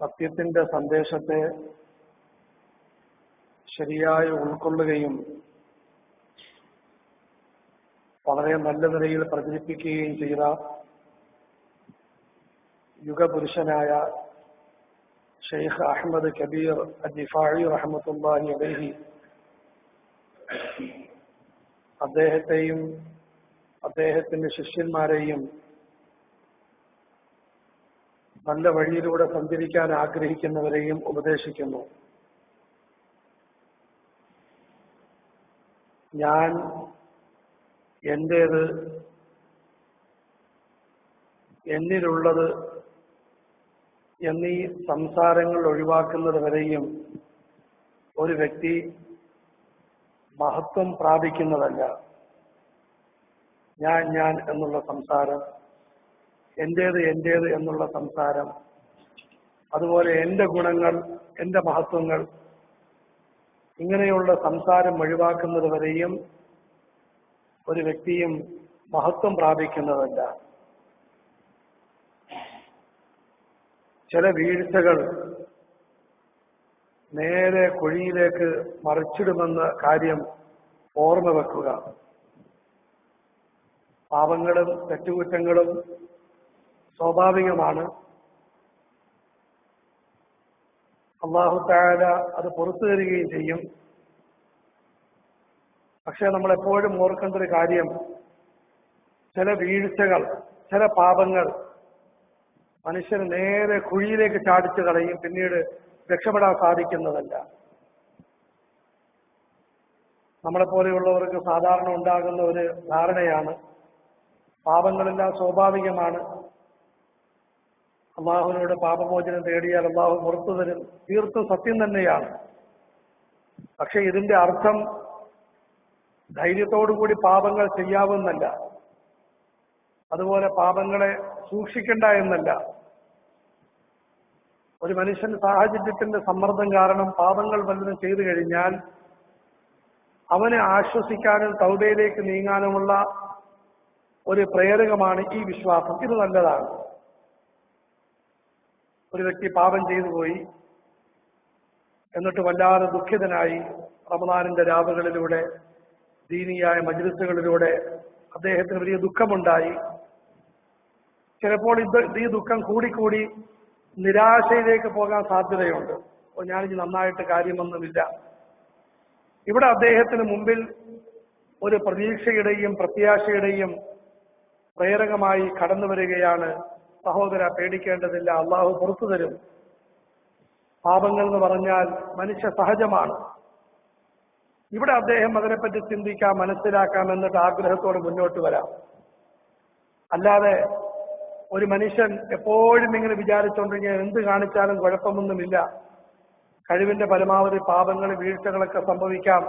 സത്യത്തിന്റെ സന്ദേശത്തെ ശരിയായി ഉൾക്കൊള്ളുകയും വളരെ നല്ല നിലയിൽ പ്രചരിപ്പിക്കുകയും ചെയ്ത യുഗപുരുഷനായ ഷെയ്ഖ് അഹമ്മദ് കബീർ അജിഫാഴി റഹമത്തുല്ലാഹി അലഹി അദ്ദേഹത്തെയും അദ്ദേഹത്തിന്റെ ശിഷ്യന്മാരെയും നല്ല വഴിയിലൂടെ സഞ്ചരിക്കാൻ ആഗ്രഹിക്കുന്നവരെയും ഉപദേശിക്കുന്നു. ഞാൻ എന്റേത് എന്നിലുള്ളത് എന്നീ സംസാരങ്ങൾ ഒഴിവാക്കുന്നത് വരെയും ഒരു വ്യക്തി മഹത്വം പ്രാപിക്കുന്നതല്ല. ഞാൻ ഞാൻ എന്നുള്ള സംസാരം എന്റേത് എന്റേത് എന്നുള്ള സംസാരം. അതുപോലെ എന്റെ ഗുണങ്ങൾ എന്റെ മഹത്വങ്ങൾ ഇങ്ങനെയുള്ള സംസാരം ഒഴിവാക്കുന്നത് വരെയും ഒരു വ്യക്തിയും മഹത്വം പ്രാപിക്കുന്നതല്ല. ചില വീഴ്ചകൾ നേരെ കുഴിയിലേക്ക് മറിച്ചിടുമെന്ന കാര്യം ഓർമ്മ വെക്കുക പാപങ്ങളും തെറ്റുകുറ്റങ്ങളും സ്വാഭാവികമാണ്. അള്ളാഹു താര അത് പുറത്തു തരികയും ചെയ്യും. പക്ഷെ നമ്മൾ എപ്പോഴും ഓർക്കേണ്ട ഒരു കാര്യം ചില വീഴ്ചകൾ ചില പാപങ്ങൾ മനുഷ്യന് നേരെ കുഴിയിലേക്ക് ചാടിച്ചു കളയും പിന്നീട് രക്ഷപ്പെടാൻ സാധിക്കുന്നതല്ല. നമ്മളെ പോലെയുള്ളവർക്ക് സാധാരണ ഉണ്ടാകുന്ന ഒരു ധാരണയാണ് പാപങ്ങളെല്ലാം സ്വാഭാവികമാണ്. അള്ളാഹുവിനോട് പാപമോചനം തേടിയാൽ അള്ളാഹു പുറത്തു തരും. തീർത്തും സത്യം തന്നെയാണ്. പക്ഷെ ഇതിന്റെ അർത്ഥം ധൈര്യത്തോടുകൂടി പാപങ്ങൾ ചെയ്യാവുന്നല്ല. അതുപോലെ പാപങ്ങളെ സൂക്ഷിക്കണ്ട എന്നല്ല. ഒരു മനുഷ്യൻ സാഹചര്യത്തിന്റെ സമ്മർദ്ദം കാരണം പാപങ്ങൾ വല്ലതും ചെയ്തു കഴിഞ്ഞാൽ അവനെ ആശ്വസിക്കാനും തൗതയിലേക്ക് നീങ്ങാനുമുള്ള ഒരു പ്രേരകമാണ് ഈ വിശ്വാസം. ഇത് നല്ലതാണ്. ഒരു വ്യക്തി പാപം ചെയ്തു പോയി എന്നിട്ട് വല്ലാതെ ദുഃഖിതനായി റമദാനിന്റെ രാവുകളിലൂടെ ദീനിയായ മജ്ലിസുകളിലൂടെ അദ്ദേഹത്തിന് വലിയ ദുഃഖമുണ്ടായി. ചിലപ്പോൾ ഈ ദുഃഖം കൂടിക്കൂടി നിരാശയിലേക്ക് പോകാൻ സാധ്യതയുണ്ട്. അപ്പോൾ ഞാനിത് നന്നായിട്ട് കാര്യമൊന്നുമില്ല. ഇവിടെ അദ്ദേഹത്തിന് മുമ്പിൽ ഒരു പ്രതീക്ഷയുടെയും പ്രത്യാശയുടെയും പ്രേരകമായി കടന്നു വരികയാണ് സഹോദര പേടിക്കേണ്ടതില്ല അള്ളാഹു പുറത്തു തരും. പാപങ്ങൾ എന്ന് പറഞ്ഞാൽ മനുഷ്യ സഹജമാണ്. ഇവിടെ അദ്ദേഹം അതിനെപ്പറ്റി ചിന്തിക്കാം മനസ്സിലാക്കാം എന്നിട്ട് ആഗ്രഹത്തോടെ മുന്നോട്ട് വരാം. അല്ലാതെ ഒരു മനുഷ്യൻ എപ്പോഴും ഇങ്ങനെ വിചാരിച്ചുകൊണ്ടിരിക്കുക എന്ത് കാണിച്ചാലും കുഴപ്പമൊന്നുമില്ല. കഴിവിന്റെ പരമാവധി പാപങ്ങൾ വീഴ്ചകളൊക്കെ സംഭവിക്കാം.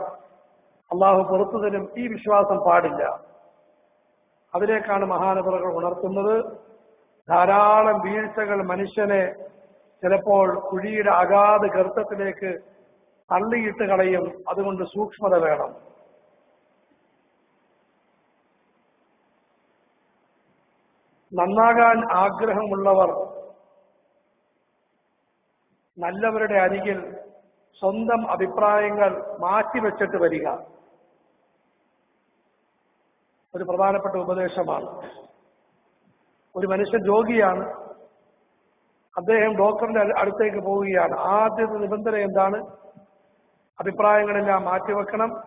അള്ളാഹു പുറത്തു തരും ഈ വിശ്വാസം പാടില്ല. അതിലേക്കാണ് മഹാനപുറകൾ ഉണർത്തുന്നത്. ധാരാളം വീഴ്ചകൾ മനുഷ്യനെ ചിലപ്പോൾ കുഴിയുടെ അഗാധ ഗർത്തത്തിലേക്ക് തള്ളിയിട്ട് കളയും. അതുകൊണ്ട് സൂക്ഷ്മത വേണം. നന്നാകാൻ ആഗ്രഹമുള്ളവർ നല്ലവരുടെ അരികിൽ സ്വന്തം അഭിപ്രായങ്ങൾ മാറ്റിവെച്ചിട്ട് വരിക. ഒരു പ്രധാനപ്പെട്ട ഉപദേശമാണ്. ഒരു മനുഷ്യൻ രോഗിയാണ്. അദ്ദേഹം ഡോക്ടറിന്റെ അടുത്തേക്ക് പോവുകയാണ്. ആദ്യത്തെ നിബന്ധന എന്താണ്? അഭിപ്രായങ്ങളെല്ലാം മാറ്റിവെക്കണം.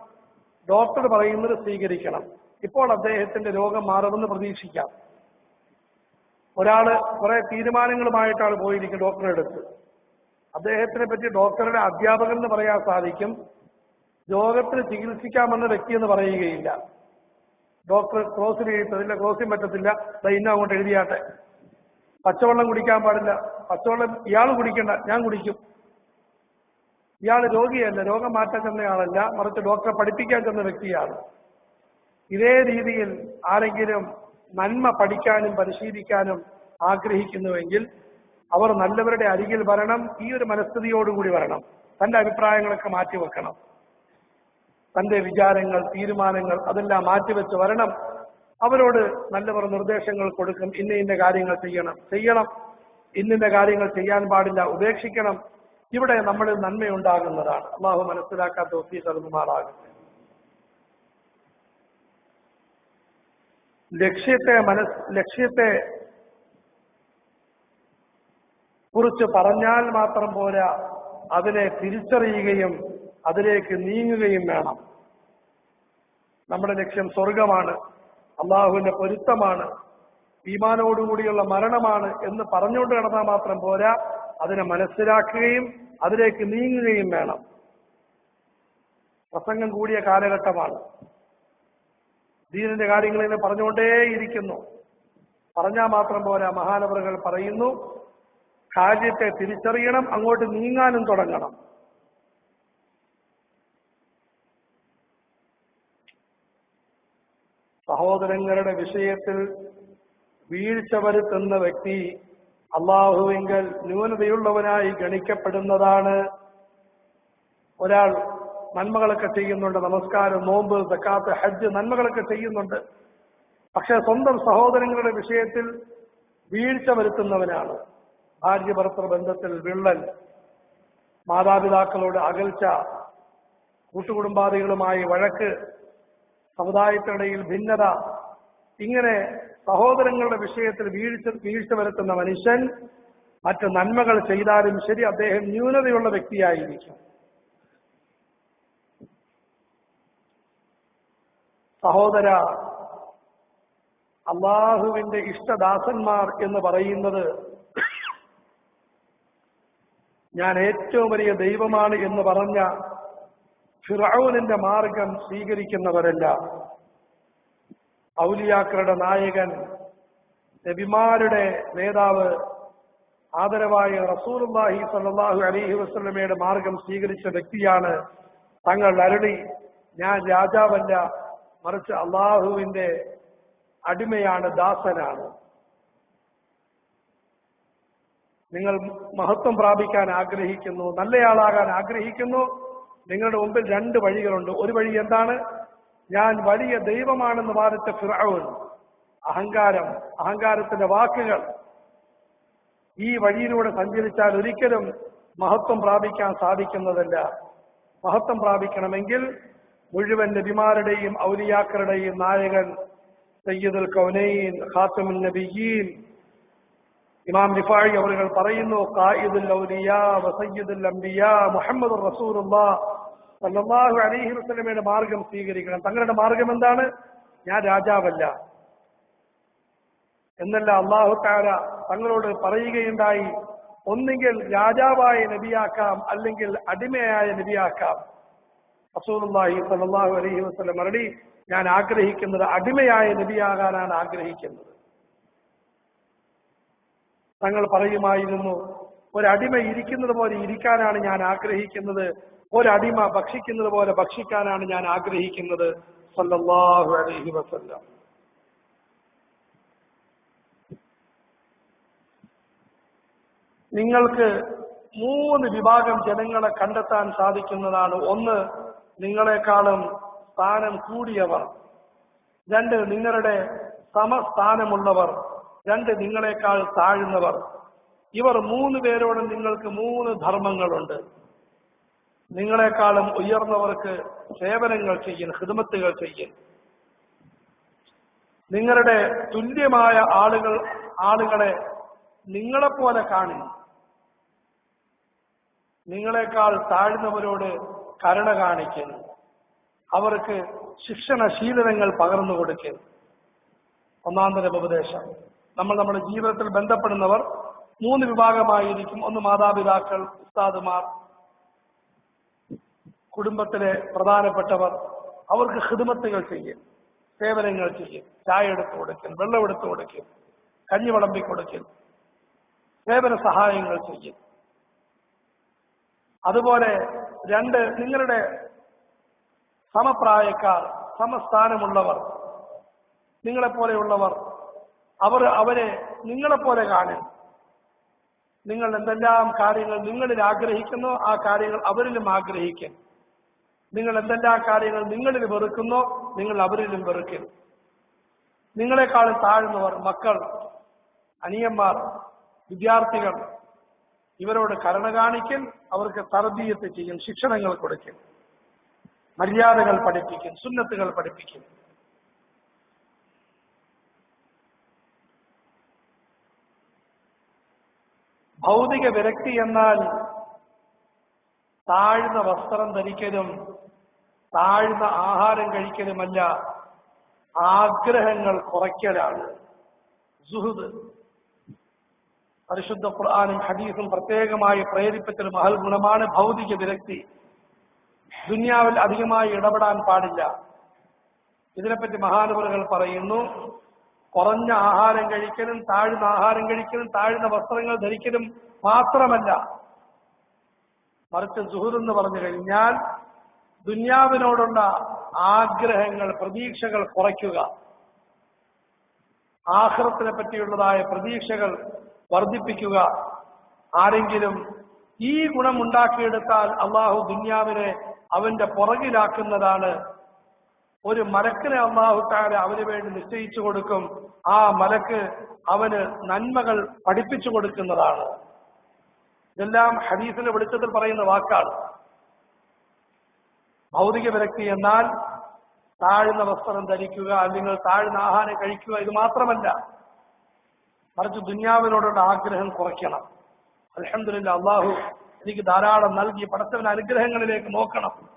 ഡോക്ടർ പറയുന്നത് സ്വീകരിക്കണം. ഇപ്പോൾ അദ്ദേഹത്തിന്റെ രോഗം മാറുമെന്ന് പ്രതീക്ഷിക്കാം. ഒരാൾ കുറെ തീരുമാനങ്ങളുമായിട്ടാണ് പോയിരിക്കുന്നത് ഡോക്ടറെ അടുത്ത്. അദ്ദേഹത്തിനെ പറ്റി ഡോക്ടറുടെ അധ്യാപകൻ എന്ന് പറയാൻ സാധിക്കും. രോഗത്തിന് ചികിത്സിക്കാമെന്ന വ്യക്തി എന്ന് പറയുകയില്ല. ഡോക്ടർ ക്രോസിൽ അതിന്റെ ക്രോസിംഗ് പറ്റത്തില്ല. ഇന്ന അങ്ങോട്ട് എഴുതിയാട്ടെ. പച്ചവെള്ളം കുടിക്കാൻ പാടില്ല. പച്ചവെള്ളം ഇയാൾ കുടിക്കണ്ട ഞാൻ കുടിക്കും. ഇയാൾ രോഗിയല്ല രോഗം മാറ്റാൻ ചെന്നയാളല്ല മറിച്ച് ഡോക്ടറെ പഠിപ്പിക്കാൻ ചെന്ന വ്യക്തിയാണ്. ഇതേ രീതിയിൽ ആരെങ്കിലും നന്മ പഠിക്കാനും പരിശീലിക്കാനും ആഗ്രഹിക്കുന്നുവെങ്കിൽ അവർ നല്ലവരുടെ അരികിൽ വരണം ഈ ഒരു മനസ്ഥിതിയോടുകൂടി വരണം. തന്റെ അഭിപ്രായങ്ങളൊക്കെ മാറ്റിവെക്കണം. തന്റെ വിചാരങ്ങൾ തീരുമാനങ്ങൾ അതെല്ലാം മാറ്റിവെച്ച് വരണം. അവരോട് നല്ലവർ നിർദ്ദേശങ്ങൾ കൊടുക്കും. ഇന്ന ഇന്ന കാര്യങ്ങൾ ചെയ്യണം. ചെയ്യണം. ഇന്നിന്റെ കാര്യങ്ങൾ ചെയ്യാൻ പാടില്ല. ഉപേക്ഷിക്കണം. ഇവിടെ നമ്മൾ നന്മയുണ്ടാകുന്നതാണ്. അള്ളാഹു മനസ്സിലാക്കാത്ത ഒത്തി കരുതുമാറാകട്ടെ ലക്ഷ്യത്തെ മനസ് ലക്ഷ്യത്തെ കുറിച്ച് പറഞ്ഞാൽ മാത്രം പോരാ അതിനെ തിരിച്ചറിയുകയും അതിലേക്ക് നീങ്ങുകയും വേണം. നമ്മുടെ ലക്ഷ്യം സ്വർഗമാണ് അള്ളാഹുവിന്റെ പൊരുത്തമാണ്. ഈമാനോടുകൂടിയുള്ള മരണമാണ് എന്ന് പറഞ്ഞുകൊണ്ട് കിടന്നാൽ മാത്രം പോരാ. അതിനെ മനസ്സിലാക്കുകയും അതിലേക്ക് നീങ്ങുകയും വേണം. പ്രസംഗം കൂടിയ കാലഘട്ടമാണ്. ദീനിന്റെ കാര്യങ്ങൾ ഇന്ന് പറഞ്ഞുകൊണ്ടേയിരിക്കുന്നു. പറഞ്ഞാൽ മാത്രം പോരാ മഹാനവറുകൾ പറയുന്നു കാര്യത്തെ തിരിച്ചറിയണം അങ്ങോട്ട് നീങ്ങാനും തുടങ്ങണം. സഹോദരങ്ങളുടെ വിഷയത്തിൽ വീഴ്ച വരുത്തുന്ന വ്യക്തി അള്ളാഹുവിങ്കൽ ന്യൂനതയുള്ളവനായി ഗണിക്കപ്പെടുന്നതാണ്. ഒരാൾ നന്മകളൊക്കെ ചെയ്യുന്നുണ്ട് നമസ്കാരം നോമ്പ് സക്കാത്ത് ഹജ്ജ് നന്മകളൊക്കെ ചെയ്യുന്നുണ്ട്. പക്ഷെ സ്വന്തം സഹോദരങ്ങളുടെ വിഷയത്തിൽ വീഴ്ച വരുത്തുന്നവനാണ്. ഭാര്യ ഭർത്തൃ ബന്ധത്തിൽ വിള്ളൽ മാതാപിതാക്കളോട് അകൽച്ച കൂട്ടുകുടുംബാദികളുമായി വഴക്ക് സമുദായത്തിനിടയിൽ ഭിന്നത ഇങ്ങനെ സഹോദരങ്ങളുടെ വിഷയത്തിൽ വീഴ്ച വീഴ്ച വരുത്തുന്ന മനുഷ്യൻ മറ്റ് നന്മകൾ ചെയ്താലും ശരി അദ്ദേഹം ന്യൂനതയുള്ള വ്യക്തിയായിരിക്കും. സഹോദര അള്ളാഹുവിന്റെ ഇഷ്ടദാസന്മാർ എന്ന് പറയുന്നത് ഞാൻ ഏറ്റവും വലിയ ദൈവമാണ് എന്ന് പറഞ്ഞ ഫിറൌനിന്റെ മാർഗം സ്വീകരിക്കുന്നവരല്ല. ഔലിയാക്കളുടെ നായകൻ നബിമാരുടെ നേതാവ് ആദരവായ റസൂലുള്ളാഹി സല്ലാഹു അലൈഹി വസ്ലമയുടെ മാർഗം സ്വീകരിച്ച വ്യക്തിയാണ് തങ്ങൾ അരുളി. ഞാൻ രാജാവല്ല മറിച്ച് അള്ളാഹുവിന്റെ അടിമയാണ് ദാസനാണ്. നിങ്ങൾ മഹത്വം പ്രാപിക്കാൻ ആഗ്രഹിക്കുന്നു നല്ലയാളാകാൻ ആഗ്രഹിക്കുന്നു. നിങ്ങളുടെ മുമ്പിൽ രണ്ട് വഴികളുണ്ട്. ഒരു വഴി എന്താണ്? ഞാൻ വലിയ ദൈവമാണെന്ന് വാദിച്ച ഫിറാവ് അഹങ്കാരം അഹങ്കാരത്തിന്റെ വാക്കുകൾ. ഈ വഴിയിലൂടെ സഞ്ചരിച്ചാൽ ഒരിക്കലും മഹത്വം പ്രാപിക്കാൻ സാധിക്കുന്നതല്ല. മഹത്വം പ്രാപിക്കണമെങ്കിൽ മുഴുവൻ നബിമാരുടെയും ഔലിയാക്കരുടെയും നായകൻ സയ്യിദുൽ കൗനൈൻ ഖാത്തമുൻ നബിയീൻ ഇമാം നിഫാഴി അവരുകൾ പറയുന്നു കായിദുൽ മുഹമ്മദ് റസൂലുള്ള സല്ലല്ലാഹു അലൈഹി മാർഗം സ്വീകരിക്കണം. തങ്ങളുടെ മാർഗം എന്താണ്? ഞാൻ രാജാവല്ല. എന്നല്ല അള്ളാഹു താര തങ്ങളോട് പറയുകയുണ്ടായി ഒന്നുകിൽ രാജാവായ നബിയാക്കാം അല്ലെങ്കിൽ അടിമയായ നബിയാക്കാം. റസൂലുള്ളാഹി സല്ലല്ലാഹു അലൈഹി വസല്ലം മറുപടി ഞാൻ ആഗ്രഹിക്കുന്നത് അടിമയായ നബിയാകാനാണ് ആഗ്രഹിക്കുന്നത്. തങ്ങൾ പറയുമായിരുന്നു ഒരടിമ ഇരിക്കുന്നത് പോലെ ഇരിക്കാനാണ് ഞാൻ ആഗ്രഹിക്കുന്നത്. ഒരടിമ ഭക്ഷിക്കുന്നത് പോലെ ഭക്ഷിക്കാനാണ് ഞാൻ ആഗ്രഹിക്കുന്നത്. സല്ലല്ലാഹു അലൈഹി വസല്ലം. നിങ്ങൾക്ക് മൂന്ന് വിഭാഗം ജനങ്ങളെ കണ്ടെത്താൻ സാധിക്കുന്നതാണ്. ഒന്ന് നിങ്ങളെക്കാളും സ്ഥാനം കൂടിയവർ. രണ്ട് നിങ്ങളുടെ സമസ്ഥാനമുള്ളവർ. രണ്ട് നിങ്ങളെക്കാൾ താഴ്ന്നവർ. ഇവർ മൂന്ന് പേരോട് നിങ്ങൾക്ക് മൂന്ന് ധർമ്മങ്ങളുണ്ട്. നിങ്ങളെക്കാളും ഉയർന്നവർക്ക് സേവനങ്ങൾ ചെയ്യൻ ഹിദമത്തുകൾ ചെയ്യൻ. നിങ്ങളുടെ തുല്യമായ ആളുകൾ ആളുകളെ നിങ്ങളെപ്പോലെ കാണി. നിങ്ങളെക്കാൾ താഴ്ന്നവരോട് കരുണ കാണിക്കുന്നു അവർക്ക് ശിക്ഷണശീലനങ്ങൾ പകർന്നു കൊടുക്കുന്നു ഒന്നാം തരം ഉപദേശം. നമ്മൾ നമ്മുടെ ജീവിതത്തിൽ ബന്ധപ്പെടുന്നവർ മൂന്ന് വിഭാഗമായിരിക്കും. ഒന്ന് മാതാപിതാക്കൾ ഉസ്താദുമാർ കുടുംബത്തിലെ പ്രധാനപ്പെട്ടവർ. അവർക്ക് ഹിദമത്തുകൾ ചെയ്യും സേവനങ്ങൾ ചെയ്യും ചായ എടുത്തു കൊടുക്കൽ വെള്ളം എടുത്തു കൊടുക്കൽ കഞ്ഞി വിളമ്പി കൊടുക്കൽ സേവന സഹായങ്ങൾ ചെയ്യും അതുപോലെ രണ്ട് നിങ്ങളുടെ സമപ്രായക്കാർ സമസ്ഥാനമുള്ളവർ നിങ്ങളെപ്പോലെയുള്ളവർ അവർ അവരെ നിങ്ങളെപ്പോലെ കാണും. നിങ്ങൾ എന്തെല്ലാം കാര്യങ്ങൾ നിങ്ങളിൽ ആഗ്രഹിക്കുന്നു ആ കാര്യങ്ങൾ അവരിലും ആഗ്രഹിക്കും. നിങ്ങൾ എന്തെല്ലാം കാര്യങ്ങൾ നിങ്ങളിൽ വെറുക്കുന്നോ നിങ്ങൾ അവരിലും വെറുക്കും. നിങ്ങളെക്കാളും താഴ്ന്നവർ മക്കൾ അനിയന്മാർ വിദ്യാർത്ഥികൾ ഇവരോട് കരുണ കാണിക്കും അവർക്ക് തർബീയത്ത് ചെയ്യും ശിക്ഷണങ്ങൾ കൊടുക്കും. മര്യാദകൾ പഠിപ്പിക്കും സുന്നത്തുകൾ പഠിപ്പിക്കും. ഭൗതിക വിരക്തി എന്നാൽ താഴ്ന്ന വസ്ത്രം ധരിക്കലും താഴ്ന്ന ആഹാരം കഴിക്കലുമല്ല ആഗ്രഹങ്ങൾ കുറയ്ക്കലാണ്. സുഹൃദ് പരിശുദ്ധ ഖുർആാനും ഹദീസും പ്രത്യേകമായി പ്രേരിപ്പിച്ചൊരു മഹൽ ഗുണമാണ് ഭൗതിക വിരക്തി. ദുന്യാവിൽ അധികമായി ഇടപെടാൻ പാടില്ല. ഇതിനെപ്പറ്റി മഹാനുവറുകൾ പറയുന്നു കുറഞ്ഞ ആഹാരം കഴിക്കലും താഴ്ന്ന ആഹാരം കഴിക്കലും താഴ്ന്ന വസ്ത്രങ്ങൾ ധരിക്കലും മാത്രമല്ല. മറിച്ച് സുഹൃത്ത് എന്ന് പറഞ്ഞു കഴിഞ്ഞാൽ ദുന്യാവിനോടുള്ള ആഗ്രഹങ്ങൾ പ്രതീക്ഷകൾ കുറയ്ക്കുക. ആഹ്റത്തിനെ പറ്റിയുള്ളതായ പ്രതീക്ഷകൾ വർദ്ധിപ്പിക്കുക. ആരെങ്കിലും ഈ ഗുണം ഉണ്ടാക്കിയെടുത്താൽ അള്ളാഹു ദുന്യാവിനെ അവന്റെ പുറകിലാക്കുന്നതാണ് ഒരു മലക്കിനെ അള്ളാഹു അവന് വേണ്ടി നിശ്ചയിച്ചു കൊടുക്കും. ആ മലക്ക് അവന് നന്മകൾ പഠിപ്പിച്ചു കൊടുക്കുന്നതാണ്. ഇതെല്ലാം ഹദീസിന്റെ വെളിച്ചത്തിൽ പറയുന്ന വാക്കാണ്. ഭൗതിക വിരക്തി എന്നാൽ താഴ്ന്ന വസ്ത്രം ധരിക്കുക അല്ലെങ്കിൽ താഴ്ന്ന ആഹാരം കഴിക്കുക ഇത് മാത്രമല്ല. മറിച്ച് ദുന്യാവിനോടുള്ള ആഗ്രഹം കുറയ്ക്കണം. അലഹമില്ല അള്ളാഹു എനിക്ക് ധാരാളം നൽകി പടച്ചവൻ അനുഗ്രഹങ്ങളിലേക്ക് നോക്കണം.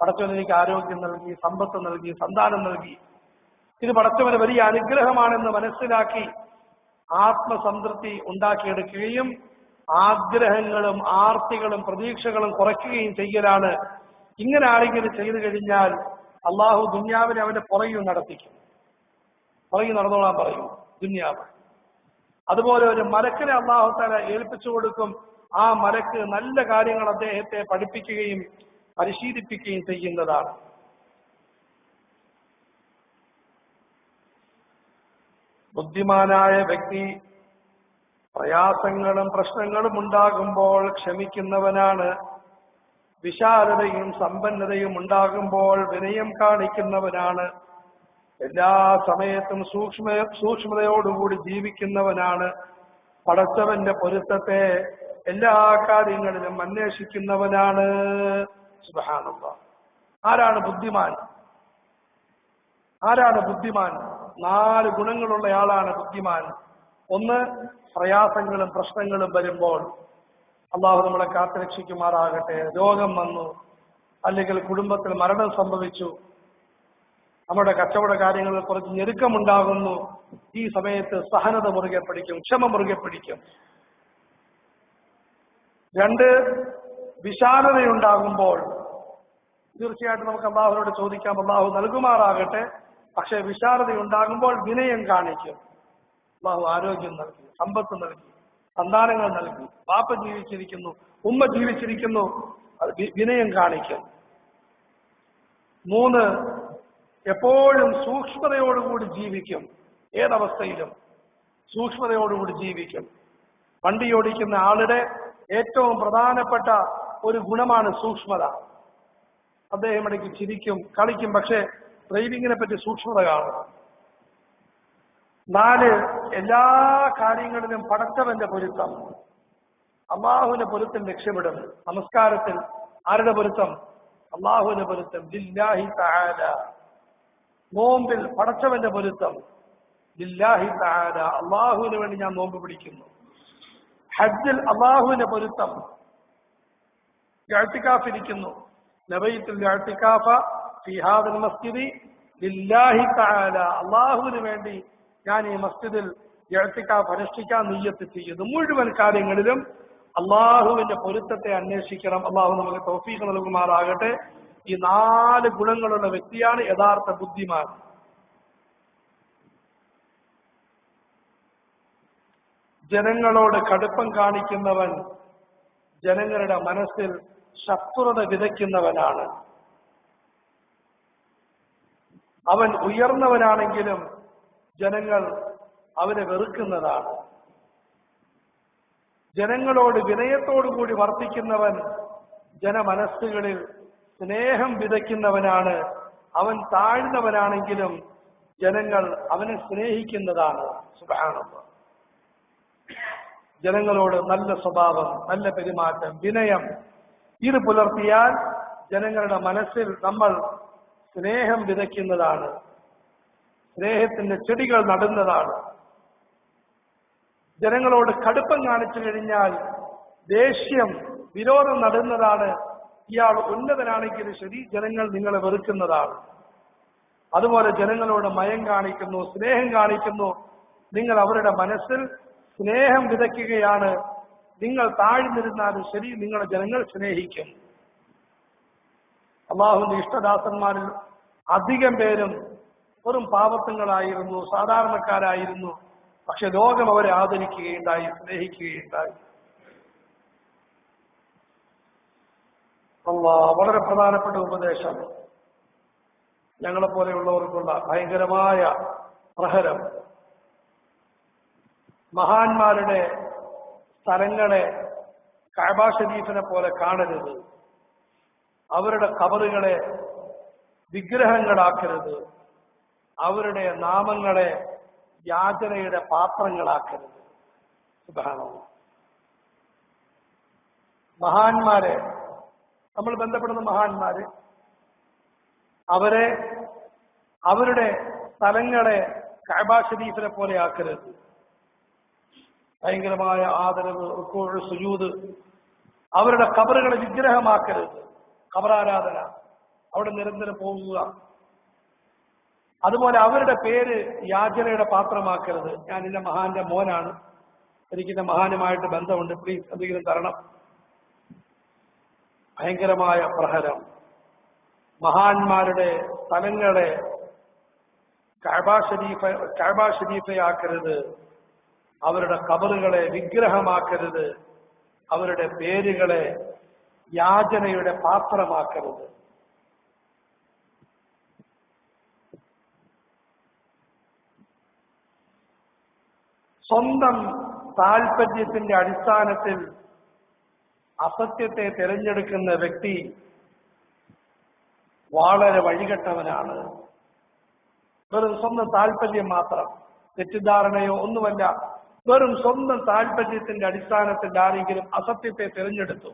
പടച്ചവൻ എനിക്ക് ആരോഗ്യം നൽകി സമ്പത്ത് നൽകി സന്താനം നൽകി. ഇത് പടച്ചവന് വലിയ അനുഗ്രഹമാണെന്ന് മനസ്സിലാക്കി ആത്മസംതൃപ്തി ഉണ്ടാക്കിയെടുക്കുകയും ആഗ്രഹങ്ങളും ആർത്തികളും പ്രതീക്ഷകളും കുറയ്ക്കുകയും ചെയ്യലാണ്. ഇങ്ങനെ ആരെങ്കിലും ചെയ്തു കഴിഞ്ഞാൽ അള്ളാഹു ദുന്യാവിനെ അവന്റെ പുറകിൽ നടത്തിക്കും. പുറകിൽ നടന്നോളാൻ പറയും ദുന്യാവ്. അതുപോലെ ഒരു മലക്കിനെ അള്ളാഹു തല ഏൽപ്പിച്ചു കൊടുക്കും. ആ മലക്ക് നല്ല കാര്യങ്ങൾ അദ്ദേഹത്തെ പഠിപ്പിക്കുകയും പരിശീലിപ്പിക്കുകയും ചെയ്യുന്നതാണ്. ബുദ്ധിമാനായ വ്യക്തി പ്രയാസങ്ങളും പ്രശ്നങ്ങളും ഉണ്ടാകുമ്പോൾ ക്ഷമിക്കുന്നവനാണ്. വിശാലതയും സമ്പന്നതയും ഉണ്ടാകുമ്പോൾ വിനയം കാണിക്കുന്നവനാണ്. എല്ലാ സമയത്തും സൂക്ഷ്മ സൂക്ഷ്മതയോടുകൂടി ജീവിക്കുന്നവനാണ്. പടച്ചവന്റെ പൊരുത്തത്തെ എല്ലാ കാര്യങ്ങളിലും അന്വേഷിക്കുന്നവനാണ്. സുബഹാനല്ല. ആരാണ് ബുദ്ധിമാൻ? ആരാണ് ബുദ്ധിമാൻ? നാല് ഗുണങ്ങളുള്ള ആളാണ് ബുദ്ധിമാൻ. ഒന്ന് പ്രയാസങ്ങളും പ്രശ്നങ്ങളും വരുമ്പോൾ അള്ളാഹു നമ്മളെ കാത്തുരക്ഷിക്കുമാറാകട്ടെ. രോഗം വന്നു അല്ലെങ്കിൽ കുടുംബത്തിൽ മരണം സംഭവിച്ചു നമ്മുടെ കച്ചവട കാര്യങ്ങളിൽ കുറച്ച് ഞെരുക്കമുണ്ടാകുന്നു ഈ സമയത്ത് സഹനത മുറുകെ പിടിക്കും ക്ഷമ മുറുകെ പിടിക്കും. രണ്ട് വിശാലതയുണ്ടാകുമ്പോൾ തീർച്ചയായിട്ടും നമുക്ക് അള്ളാഹുവിനോട് ചോദിക്കാം അള്ളാഹു നൽകുമാറാകട്ടെ. പക്ഷെ വിശാലതയുണ്ടാകുമ്പോൾ വിനയം കാണിക്കും. അള്ളാഹു ആരോഗ്യം നൽകി സമ്പത്ത് നൽകി സന്താനങ്ങൾ നൽകി പാപ്പ ജീവിച്ചിരിക്കുന്നു ഉമ്മ ജീവിച്ചിരിക്കുന്നു. അത് വിനയം കാണിക്കും. മൂന്ന് എപ്പോഴും സൂക്ഷ്മതയോടുകൂടി ജീവിക്കും. ഏതവസ്ഥയിലും സൂക്ഷ്മതയോടുകൂടി ജീവിക്കും. വണ്ടി ഓടിക്കുന്ന ആളുടെ ഏറ്റവും പ്രധാനപ്പെട്ട ഒരു ഗുണമാണ് സൂക്ഷ്മത. അദ്ദേഹം ഇടയ്ക്ക് ചിരിക്കും കളിക്കും പക്ഷേ ഡ്രൈവിങ്ങിനെ പറ്റി സൂക്ഷ്മത കാണും നാല് എല്ലാ കാര്യങ്ങളിലും പടച്ചവന്റെ പൊരുത്തം. അള്ളാഹുവിന്റെ പൊരുത്തം ലക്ഷ്യമിടും. നമസ്കാരത്തിൽ ആരുടെ പൊരുത്തം? അള്ളാഹുവിന്റെ പൊരുത്തം. ലില്ലാഹി തആല. നോമ്പിൽ പടച്ചവന്റെ പൊരുത്തം. ലില്ലാഹി തആല. അള്ളാഹുവിന് വേണ്ടി ഞാൻ നോമ്പ് പിടിക്കുന്നു. ഹജ്ജിൽ അള്ളാഹുവിന്റെ പൊരുത്തം. ഇരിക്കുന്നു നബൈത്തുൽ ഇഅ്തികാഫ ഫീ ഹാദൽ മസ്ജിദി ലില്ലാഹി തആല. അള്ളാഹുവിന് വേണ്ടി ഞാൻ ഈ മസ്ജിദിൽ ഇഅ്തികാഫ് അനുഷ്ഠിക്കാൻ നീയത്ത് ചെയ്യുന്നു. മുഴുവൻ കാര്യങ്ങളിലും അള്ളാഹുവിന്റെ പൊരുത്തത്തെ അന്വേഷിക്കണം. അള്ളാഹു നമുക്ക് തോഫീക്ക് നൽകുമാറാകട്ടെ. ഈ നാല് ഗുണങ്ങളുള്ള വ്യക്തിയാണ് യഥാർത്ഥ ബുദ്ധിമാൻ. ജനങ്ങളോട് കടുപ്പം കാണിക്കുന്നവൻ ജനങ്ങളുടെ മനസ്സിൽ ശത്രുത വിതയ്ക്കുന്നവനാണ്. അവൻ ഉയർന്നവനാണെങ്കിലും ജനങ്ങൾ അവനെ വെറുക്കുന്നതാണ്. ജനങ്ങളോട് വിനയത്തോടു കൂടി വർത്തിക്കുന്നവൻ ജനമനസ്സുകളിൽ സ്നേഹം വിതയ്ക്കുന്നവനാണ്. അവൻ താഴ്ന്നവനാണെങ്കിലും ജനങ്ങൾ അവനെ സ്നേഹിക്കുന്നതാണ്. സുബാനന്ദ ജനങ്ങളോട് നല്ല സ്വഭാവം നല്ല പെരുമാറ്റം വിനയം ഇത് പുലർത്തിയാൽ ജനങ്ങളുടെ മനസ്സിൽ നമ്മൾ സ്നേഹം വിതയ്ക്കുന്നതാണ്. സ്നേഹത്തിന്റെ ചെടികൾ നടുന്നതാണ്. ജനങ്ങളോട് കടുപ്പം കാണിച്ചു കഴിഞ്ഞാൽ ദേഷ്യം വിരോധം നടുന്നതാണ്. ഇയാൾ ഉന്നതനാണെങ്കിൽ ശരി ജനങ്ങൾ നിങ്ങളെ വെറുക്കുന്നതാണ്. അതുപോലെ ജനങ്ങളോട് മയം കാണിക്കുന്നു സ്നേഹം കാണിക്കുന്നു. നിങ്ങൾ അവരുടെ മനസ്സിൽ സ്നേഹം വിതയ്ക്കുകയാണ്. നിങ്ങൾ താഴ്ന്നിരുന്നാലും ശരി നിങ്ങളെ ജനങ്ങൾ സ്നേഹിക്കും. അള്ളാഹുവിന്റെ ഇഷ്ടദാസന്മാരിൽ അധികം പേരും വെറും പാവത്തങ്ങളായിരുന്നു സാധാരണക്കാരായിരുന്നു. പക്ഷെ ലോകം അവരെ ആദരിക്കുകയുണ്ടായി സ്നേഹിക്കുകയുണ്ടായി. വളരെ പ്രധാനപ്പെട്ട ഉപദേശം. ഞങ്ങളെ പോലെയുള്ളവർക്കുള്ള ഭയങ്കരമായ പ്രഹരം. മഹാന്മാരുടെ സ്ഥലങ്ങളെ കഅബ ഷരീഫിനെ പോലെ കാണരുത്. അവരുടെ കബറുകളെ വിഗ്രഹങ്ങളാക്കരുത്. അവരുടെ നാമങ്ങളെ യാചനയുടെ പാത്രങ്ങളാക്കരുത്. സുബാനവും മഹാന്മാരെ നമ്മൾ ബന്ധപ്പെടുന്ന മഹാന്മാര് അവരെ അവരുടെ സ്ഥലങ്ങളെ കഅബ ഷരീഫിനെ പോലെ ആക്കരുത്. ഭയങ്കരമായ ആദരവ് റുക്കോഴ് സുജൂത് അവരുടെ കബറുകളെ വിഗ്രഹമാക്കരുത്. കബറാരാധന. അവിടെ നിരന്തരം പോകുക അതുപോലെ അവരുടെ പേര് യാചനയുടെ പാത്രമാക്കരുത്. ഞാൻ എന്റെ മഹാന്റെ മോനാണ്. എനിക്ക് എന്റെ മഹാനുമായിട്ട് ബന്ധമുണ്ട്. പ്ലീസ് എന്തെങ്കിലും തരണം. ഭയങ്കരമായ പ്രഹരം. മഹാന്മാരുടെ സ്ഥലങ്ങളെ കഅബ ഷരീഫ കഅബ ഷരീഫയാക്കരുത്. അവരുടെ കബറുകളെ വിഗ്രഹമാക്കരുത്. അവരുടെ പേരുകളെ യാചനയുടെ പാത്രമാക്കരുത്. സ്വന്തം താൽപര്യത്തിന്റെ അടിസ്ഥാനത്തിൽ അസത്യത്തെ തിരഞ്ഞെടുക്കുന്ന വ്യക്തി വളരെ വഴികെട്ടവനാണ്. വെറും സ്വന്തം താല്പര്യം മാത്രം. തെറ്റിദ്ധാരണയോ ഒന്നുമല്ല. വെറും സ്വന്തം താല്പര്യത്തിന്റെ അടിസ്ഥാനത്തിൽ ആരെങ്കിലും അസത്യത്തെ തിരഞ്ഞെടുത്തു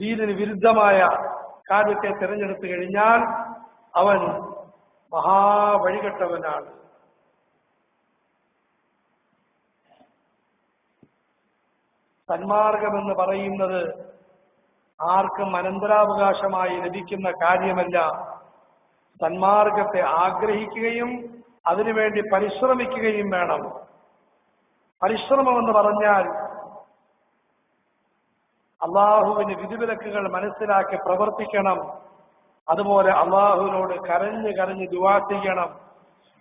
ദീനിന് വിരുദ്ധമായ കാര്യത്തെ തിരഞ്ഞെടുത്തു കഴിഞ്ഞാൽ അവൻ മഹാവഴികെട്ടവനാണ്. സന്മാർഗമെന്ന് പറയുന്നത് ആർക്കും അനന്തരാവകാശമായി ലഭിക്കുന്ന കാര്യമല്ല. സന്മാർഗത്തെ ആഗ്രഹിക്കുകയും അതിനുവേണ്ടി പരിശ്രമിക്കുകയും വേണം. പരിശ്രമം എന്ന് പറഞ്ഞാൽ അള്ളാഹുവിന് വിധിവിലക്കുകൾ മനസ്സിലാക്കി പ്രവർത്തിക്കണം. അതുപോലെ അള്ളാഹുവിനോട് കരഞ്ഞ് കരഞ്ഞ് ദുവാ ചെയ്യണം.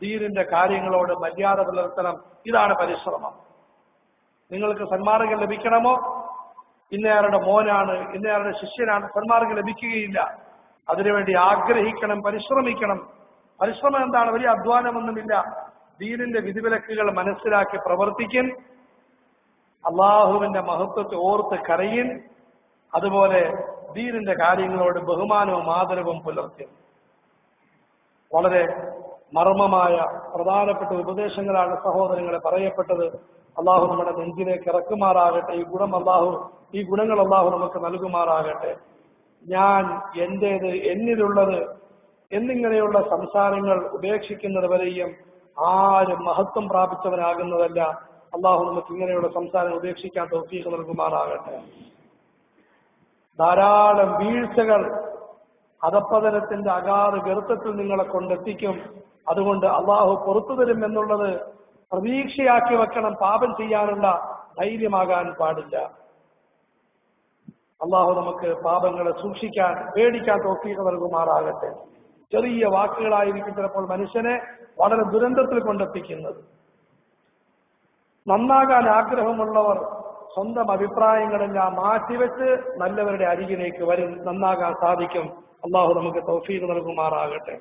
ദീനിന്റെ കാര്യങ്ങളോട് മര്യാദ പുലർത്തണം. ഇതാണ് പരിശ്രമം. നിങ്ങൾക്ക് സന്മാർഗം ലഭിക്കണമോ? ഇന്നയാളുടെ മോനാണ് ഇന്നയാളുടെ ശിഷ്യനാണ് സന്മാർഗം ലഭിക്കുകയില്ല. അതിനുവേണ്ടി ആഗ്രഹിക്കണം പരിശ്രമിക്കണം. പരിശ്രമം എന്താണ്? വലിയ അധ്വാനമൊന്നുമില്ല. ദീനിന്റെ വിധിവിലക്കുകൾ മനസ്സിലാക്കി പ്രവർത്തിക്കൻ അള്ളാഹുവിന്റെ മഹത്വത്തെ ഓർത്ത് കരയിൻ അതുപോലെ ദീനിന്റെ കാര്യങ്ങളോട് ബഹുമാനവും ആദരവും പുലർത്തി. വളരെ മർമ്മമായ പ്രധാനപ്പെട്ട ഉപദേശങ്ങളാണ് സഹോദരങ്ങളെ പറയപ്പെട്ടത്. അള്ളാഹു നമ്മുടെ നെഞ്ചിലേക്ക് ഇറക്കുമാറാകട്ടെ. ഈ ഗുണം അള്ളാഹു ഈ ഗുണങ്ങൾ അള്ളാഹു നമുക്ക് നൽകുമാറാകട്ടെ. ഞാൻ എന്റേത് എന്നിലുള്ളത് എന്നിങ്ങനെയുള്ള സംസാരങ്ങൾ ഉപേക്ഷിക്കുന്നത് വരെയും ആരും മഹത്വം പ്രാപിച്ചവനാകുന്നതല്ല. അള്ളാഹു നമുക്ക് ഇങ്ങനെയുള്ള സംസാരം ഉപേക്ഷിക്കാൻ തൗഫീഖ് നൽകുമാറാകട്ടെ. ധാരാളം വീഴ്ചകൾ അധപ്പതനത്തിന്റെ അകാറ് ഗർത്തത്തിൽ നിങ്ങളെ കൊണ്ടെത്തിക്കും. അതുകൊണ്ട് അള്ളാഹു പുറത്തു തരും എന്നുള്ളത് പ്രതീക്ഷയാക്കി വെക്കണം. പാപം ചെയ്യാനുള്ള ധൈര്യമാകാൻ പാടില്ല. അള്ളാഹു നമുക്ക് പാപങ്ങളെ സൂക്ഷിക്കാൻ പേടിക്കാൻ തോഫീക നൽകുമാറാകട്ടെ. ചെറിയ വാക്കുകളായിരിക്കും ചിലപ്പോൾ മനുഷ്യനെ വളരെ ദുരന്തത്തിൽ കൊണ്ടെത്തിക്കുന്നത്. നന്നാകാൻ ആഗ്രഹമുള്ളവർ സ്വന്തം അഭിപ്രായങ്ങളെല്ലാം മാറ്റിവെച്ച് നല്ലവരുടെ അരികിലേക്ക് വരും. നന്നാകാൻ സാധിക്കും. അള്ളാഹു നമുക്ക് തൗഫീഖ് നൽകുമാറാകട്ടെ.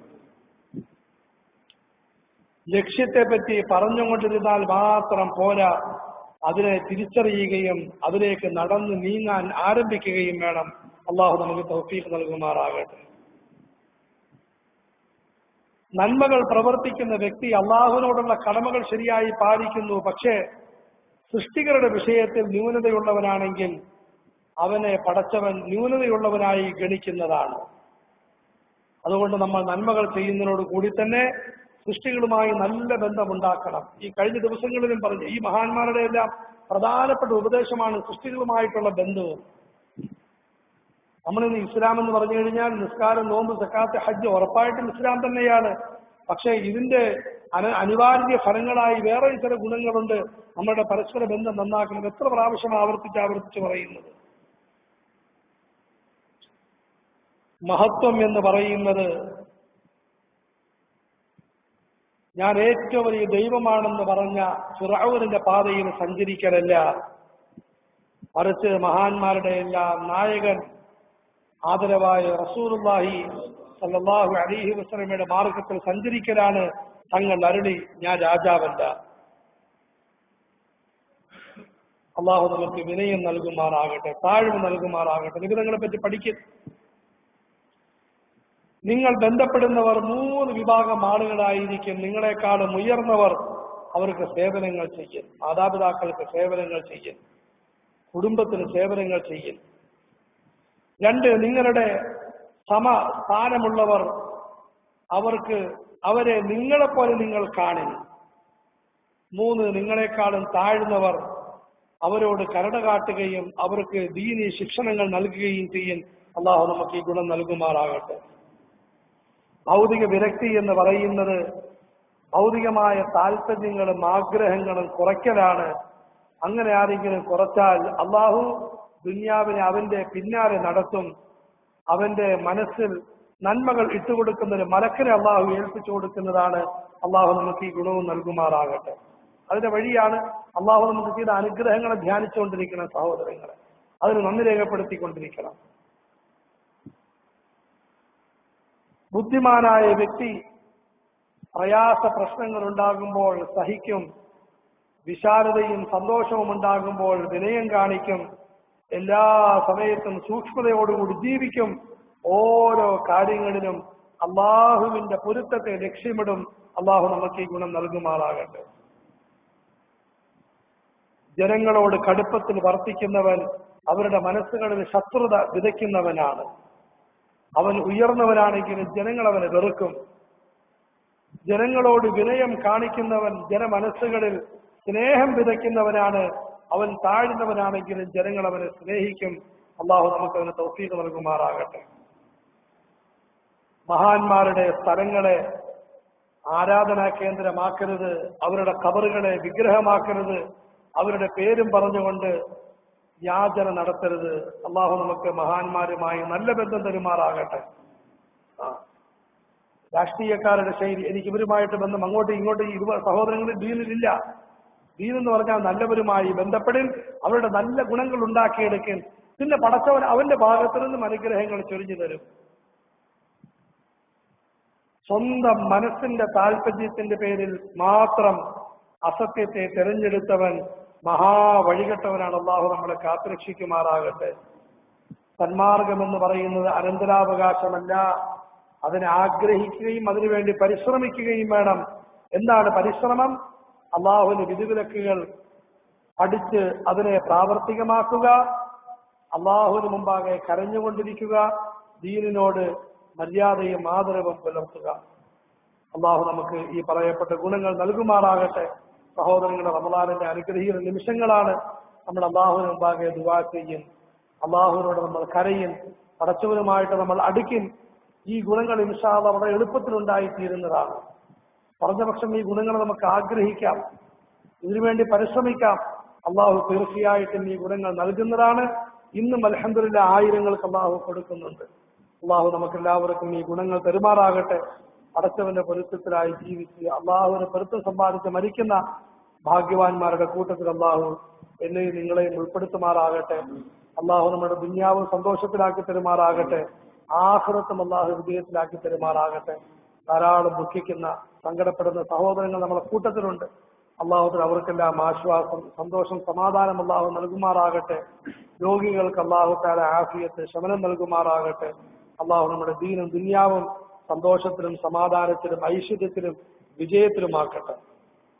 ലക്ഷ്യത്തെ പറ്റി പറഞ്ഞുകൊണ്ടിരുന്നാൽ മാത്രം പോരാ. അതിനെ തിരിച്ചറിയുകയും അതിലേക്ക് നടന്ന് നീങ്ങാൻ ആരംഭിക്കുകയും വേണം. അള്ളാഹു നമുക്ക് തൗഫീഖ് നൽകുമാറാകട്ടെ. നന്മകൾ പ്രവർത്തിക്കുന്ന വ്യക്തി അള്ളാഹുവിനോടുള്ള കടമകൾ ശരിയായി പാലിക്കുന്നു. പക്ഷേ സൃഷ്ടികളുടെ വിഷയത്തിൽ ന്യൂനതയുള്ളവനാണെങ്കിൽ അവനെ പടച്ചവൻ ന്യൂനതയുള്ളവനായി ഗണിക്കുന്നതാണ്. അതുകൊണ്ട് നമ്മൾ നന്മകൾ ചെയ്യുന്നതിനോട് കൂടി തന്നെ സൃഷ്ടികളുമായി നല്ല ബന്ധമുണ്ടാക്കണം. ഈ കഴിഞ്ഞ ദിവസങ്ങളിലും പറഞ്ഞു ഈ മഹാന്മാരുടെ എല്ലാം പ്രധാനപ്പെട്ട ഉപദേശമാണ് സൃഷ്ടികളുമായിട്ടുള്ള ബന്ധവും. നമ്മളിന്ന് ഇസ്ലാം എന്ന് പറഞ്ഞു കഴിഞ്ഞാൽ നിസ്കാരം നോമ്പ് സക്കാത്ത് ഹജ്ജ് ഉറപ്പായിട്ടും ഇസ്ലാം തന്നെയാണ്. പക്ഷേ ഇതിന്റെ അന അനിവാര്യ ഫലങ്ങളായി വേറെ ചില ഗുണങ്ങളുണ്ട് നമ്മുടെ പരസ്പര ബന്ധം നന്നാക്കണം എത്ര പ്രാവശ്യം ആവർത്തിച്ച് ആവർത്തിച്ച് പറയുന്നത്? മഹത്വം എന്ന് പറയുന്നത് ഞാൻ ഏറ്റവും വലിയ ദൈവമാണെന്ന് പറഞ്ഞ ചിറാവൂരിന്റെ പാതയിൽ സഞ്ചരിക്കലല്ല. മറിച്ച് മഹാന്മാരുടെ എല്ലാം നായകൻ ആദരവായ റസൂലുള്ളാഹി സല്ലാഹു അലൈഹി വസ്ലമയുടെ മാർഗത്തിൽ സഞ്ചരിക്കലാണ് തങ്ങൾ അരുളി ഞാൻ രാജാവല്ല. അള്ളാഹു നമുക്ക് വിനയം നൽകുമാറാകട്ടെ താഴ്മ നൽകുമാറാകട്ടെ. നിങ്ങളെ പറ്റി പഠിക്കും. നിങ്ങൾ ബന്ധപ്പെടുന്നവർ മൂന്ന് വിഭാഗം ആളുകളായിരിക്കും. നിങ്ങളെക്കാളും ഉയർന്നവർ അവർക്ക് സേവനങ്ങൾ ചെയ്യും മാതാപിതാക്കൾക്ക് സേവനങ്ങൾ ചെയ്യും കുടുംബത്തിന് സേവനങ്ങൾ ചെയ്യും രണ്ട് നിങ്ങളുടെ സമ സ്ഥാനമുള്ളവർ അവർക്ക് അവരെ നിങ്ങളെപ്പോലെ നിങ്ങൾ കാണില്ല മൂന്ന് നിങ്ങളെക്കാളും താഴ്ന്നവർ അവരോട് കരട കാട്ടുകയും അവർക്ക് ദീനി ശിക്ഷണങ്ങൾ നൽകുകയും ചെയ്യും. അള്ളാഹു നമുക്ക് ഈ ഗുണം നൽകുമാറാകട്ടെ. ഭൗതിക വിരക്തി എന്ന് പറയുന്നത് ഭൗതികമായ താല്പര്യങ്ങളും ആഗ്രഹങ്ങളും കുറയ്ക്കലാണ്. അങ്ങനെ ആരെങ്കിലും കുറച്ചാൽ അള്ളാഹു ദുന്യാവിനെ അവന്റെ പിന്നാലെ നടത്തും. അവന്റെ മനസ്സിൽ നന്മകൾ ഇട്ടുകൊടുക്കുന്ന ഒരു മലക്കിനെ അള്ളാഹു ഏൽപ്പിച്ചു കൊടുക്കുന്നതാണ് അള്ളാഹു നമുക്ക് ഈ ഗുണവും നൽകുമാറാകട്ടെ. അതിന്റെ വഴിയാണ് അള്ളാഹു നമുക്ക് ചെയ്ത അനുഗ്രഹങ്ങളെ ധ്യാനിച്ചുകൊണ്ടിരിക്കണം സഹോദരങ്ങളെ. അതിന് നന്ദി രേഖപ്പെടുത്തിക്കൊണ്ടിരിക്കണം. ബുദ്ധിമാനായ വ്യക്തി പ്രയാസ പ്രശ്നങ്ങൾ ഉണ്ടാകുമ്പോൾ സഹിക്കും. വിശാലതയും സന്തോഷവും ഉണ്ടാകുമ്പോൾ വിനയം കാണിക്കും. എല്ലാ സമയത്തും സൂക്ഷ്മതയോടുകൂടി ജീവിക്കും. ഓരോ കാര്യങ്ങളിലും അള്ളാഹുവിന്റെ പൊരുത്തത്തെ ലക്ഷ്യമിടും. അള്ളാഹു നമുക്ക് ഈ ഗുണം നൽകുമാറാകട്ടെ. ജനങ്ങളോട് കടുപ്പത്തിൽ വർത്തിക്കുന്നവൻ അവരുടെ മനസ്സുകളിൽ ശത്രുത വിതയ്ക്കുന്നവനാണ്. അവൻ ഉയർന്നവനാണെങ്കിലും ജനങ്ങൾ അവനെ വെറുക്കും. ജനങ്ങളോട് വിനയം കാണിക്കുന്നവൻ ജനമനസ്സുകളിൽ സ്നേഹം വിതയ്ക്കുന്നവനാണ്. അവൻ താഴ്ന്നവനാണെങ്കിലും ജനങ്ങൾ അവനെ സ്നേഹിക്കും. അള്ളാഹു നമുക്ക് അവന് തൗഫീഖ് നൽകുമാറാകട്ടെ. മഹാന്മാരുടെ സ്ഥലങ്ങളെ ആരാധനാ കേന്ദ്രമാക്കരുത് അവരുടെ കബറുകളെ വിഗ്രഹമാക്കരുത് അവരുടെ പേരും പറഞ്ഞുകൊണ്ട് യാചന നടത്തരുത്. അള്ളാഹു നമുക്ക് മഹാന്മാരുമായി നല്ല ബന്ധം തരുമാറാകട്ടെ. രാഷ്ട്രീയക്കാരുടെ ശൈലി എനിക്ക് ഇവരുമായിട്ട് ബന്ധം അങ്ങോട്ടും ഇങ്ങോട്ടും ഇരുവ സഹോദരങ്ങളിൽ ദീനിലില്ല ദീൻ എന്ന് പറഞ്ഞാൽ നല്ലവരുമായി ബന്ധപ്പെടിൻ അവരുടെ നല്ല ഗുണങ്ങൾ ഉണ്ടാക്കിയെടുക്കും പിന്നെ പടച്ചവൻ അവന്റെ ഭാഗത്തു നിന്നും അനുഗ്രഹങ്ങൾ ചൊരിഞ്ഞു തരും. സ്വന്തം മനസ്സിന്റെ താല്പര്യത്തിന്റെ പേരിൽ മാത്രം അസത്യത്തെ തെരഞ്ഞെടുത്തവൻ മഹാവഴികെട്ടവനാണ് അള്ളാഹു നമ്മളെ കാത്തുരക്ഷിക്കുമാറാകട്ടെ. സന്മാർഗം എന്ന് പറയുന്നത് അനന്തരാവകാശമല്ല. അതിനെ ആഗ്രഹിക്കുകയും അതിനുവേണ്ടി പരിശ്രമിക്കുകയും വേണം. എന്താണ് പരിശ്രമം? അള്ളാഹുവിന്റെ വിധിവിലക്കുകൾ പഠിച്ച് അതിനെ പ്രാവർത്തികമാക്കുക അള്ളാഹുവിന് മുമ്പാകെ കരഞ്ഞുകൊണ്ടിരിക്കുക ദീനിനോട് മര്യാദയും ആദരവും പുലർത്തുക. അള്ളാഹു നമുക്ക് ഈ പറയപ്പെട്ട ഗുണങ്ങൾ നൽകുമാറാകട്ടെ. സഹോദരങ്ങളുടെ റമദാനിന്റെ അനുഗ്രഹീത നിമിഷങ്ങളാണ് നമ്മൾ അള്ളാഹുവിന് മുമ്പാകെ ദുവാ ചെയ്യും അള്ളാഹുവിനോട് നമ്മൾ കരയും പടച്ചവനുമായിട്ട് നമ്മൾ അടുക്കും ഈ ഗുണങ്ങൾ ഇൻഷാദ് വളരെ പറഞ്ഞ പക്ഷം ഈ ഗുണങ്ങൾ നമുക്ക് ആഗ്രഹിക്കാം. ഇതിനുവേണ്ടി പരിശ്രമിക്കാം. അള്ളാഹു തീർച്ചയായിട്ടും ഈ ഗുണങ്ങൾ നൽകുന്നതാണ്. ഇന്നും അലഹദില്ല ആയിരങ്ങൾക്ക് അള്ളാഹു കൊടുക്കുന്നുണ്ട്. അള്ളാഹു നമുക്കെല്ലാവർക്കും ഈ ഗുണങ്ങൾ പെരുമാറാകട്ടെ അടച്ചവന്റെ പൊരുത്തത്തിലായി ജീവിച്ച് അള്ളാഹുവിന് പൊരുത്തം സമ്പാദിച്ച് മരിക്കുന്ന ഭാഗ്യവാന്മാരുടെ കൂട്ടത്തിൽ അള്ളാഹു എന്നെയും നിങ്ങളെയും ഉൾപ്പെടുത്തുമാറാകട്ടെ. അള്ളാഹു നമ്മുടെ ദുന്യാവും സന്തോഷത്തിലാക്കി തരുമാറാകട്ടെ. ആഹൃതം അള്ളാഹു ഹൃദയത്തിലാക്കി തരുമാറാകട്ടെ. ധാരാളം ദുഃഖിക്കുന്ന സങ്കടപ്പെടുന്ന സഹോദരങ്ങൾ നമ്മളെ കൂട്ടത്തിലുണ്ട്. അള്ളാഹുത്തിൽ അവർക്കെല്ലാം ആശ്വാസം സന്തോഷം സമാധാനം അള്ളാഹു നൽകുമാറാകട്ടെ. രോഗികൾക്ക് അള്ളാഹു താല ആഫിയത്ത് ശമനം നൽകുമാറാകട്ടെ. അള്ളാഹു നമ്മുടെ ദീനും ദുന്യാവും സന്തോഷത്തിലും സമാധാനത്തിലും ഐശ്വര്യത്തിലും വിജയത്തിലുമാക്കട്ടെ